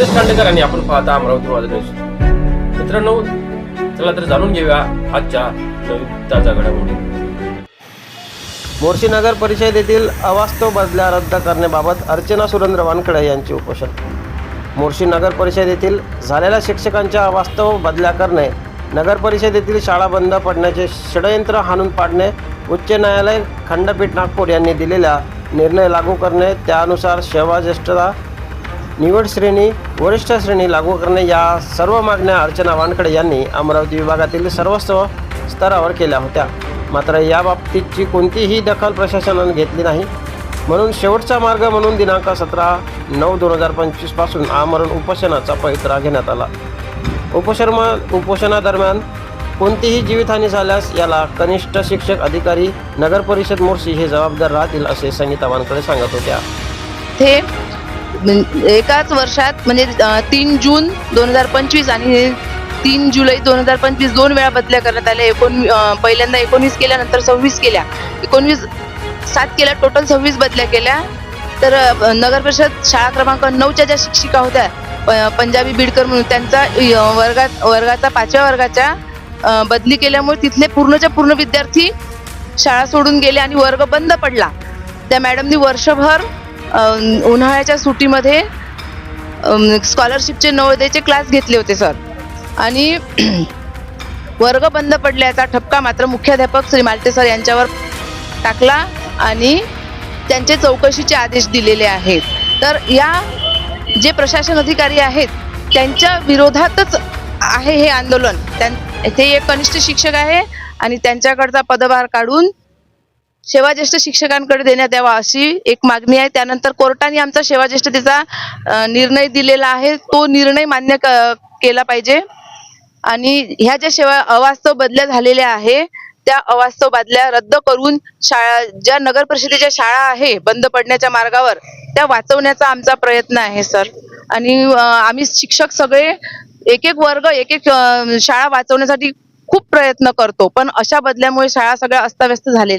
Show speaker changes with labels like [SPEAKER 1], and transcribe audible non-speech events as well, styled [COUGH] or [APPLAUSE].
[SPEAKER 1] सुरेश खांडेकर आणि आपण पाहता अमरावती माझा न्यूज. मित्रांनो चला तर जाणून घेऊया आजच्या नवीन ताजा घडामोडी
[SPEAKER 2] मोर्शी नगर परिषद येथील अवास्तव बदल्या रद्द करण्याबाबत अर्चना सुरेंद्र वानखडे यांचे उपोषण. मोर्शी नगर परिषद येथील झालेल्या शिक्षकांच्या अवास्तव बदल्या करणे नगर परिषद येथील शाळा बंद पडण्याचे षडयंत्र हाणून पाडणे उच्च न्यायालय खंडपीठ नागपूर यांनी दिलेला निर्णय लागू करणे त्यानुसार सेवाज्येष्ठता निवड श्रेणी वरिष्ठ श्रेणी लागू करणे या सर्व मागण्या अर्चना वानखडे यांनी अमरावती विभागातील सर्वस्व स्तरावर केल्या होत्या. मात्र याबाबतीतची कोणतीही दखल प्रशासनाने घेतली नाही. म्हणून शेवटचा मार्ग म्हणून दिनांक सतरा नऊ दोन हजार पंचवीसपासून आमरण उपोषणाचा पवित्रा घेण्यात आला. उपोषण उपोषणादरम्यान कोणतीही जीवितहानी झाल्यास याला कनिष्ठ शिक्षक अधिकारी नगर परिषद मोर्शी हे जबाबदार राहतील असे संगीता वानकडे सांगत होत्या.
[SPEAKER 3] ते म्हणजे एकाच वर्षात म्हणजे तीन जून दोन हजार पंचवीस आणि तीन जुलै दोन हजार पंचवीस दोन वेळा बदल्या करण्यात आल्या. एकोण पहिल्यांदा एकोणवीस केल्या नंतर सव्वीस केल्या. एकोणवीस सात केल्या टोटल सव्वीस बदल्या केल्या. तर नगर परिषद शाळा क्रमांक नऊच्या ज्या शिक्षिका होत्या प- पंजाबी बिडकर म्हणून त्यांचा वर्गात वर्गाचा पाचव्या वर्गाच्या बदली केल्यामुळे तिथले पूर्णच्या पूर्ण विद्यार्थी शाळा सोडून गेले आणि वर्ग बंद पडला. त्या मॅडमनी वर्षभर उन्हाळ्याच्या सुट्टीमध्ये स्कॉलरशिपचे नवोदयचे क्लास घेतले होते सर आणि [CLEARS THROAT] वर्ग बंद पडल्याचा ठपका मात्र मुख्याध्यापक श्री मालते सर यांच्यावर टाकला आणि त्यांचे चौकशीचे आदेश दिलेले आहेत. तर या जे प्रशासन अधिकारी आहेत त्यांच्या विरोधातच आहे हे आंदोलन. त्यां ते एक कनिष्ठ शिक्षक आहे आणि त्यांच्याकडचा पदभार काढून सेवा ज्येष्ठ शिक्षकांकडे देण्यात यावा अशी एक मागणी आहे. त्यानंतर कोर्टाने आमचा सेवा ज्येष्ठतेचा निर्णय दिलेला आहे. तो निर्णय मान्य क- केला पाहिजे. आणि ह्या ज्या सेवा अवास्तव बदल्या झालेल्या आहे त्या अवास्तव बदल्या रद्द करून शाळा ज्या नगर परिषदेच्या शाळा आहे बंद पडण्याच्या मार्गावर त्या वाचवण्याचा आमचा प्रयत्न आहे सर. आणि आम्ही शिक्षक सगळे एक एक वर्ग एक एक शाळा वाचवण्यासाठी खूप प्रयत्न करतो. पण अशा बदल्यामुळे शाळा सगळ्या अस्ताव्यस्त झालेल्या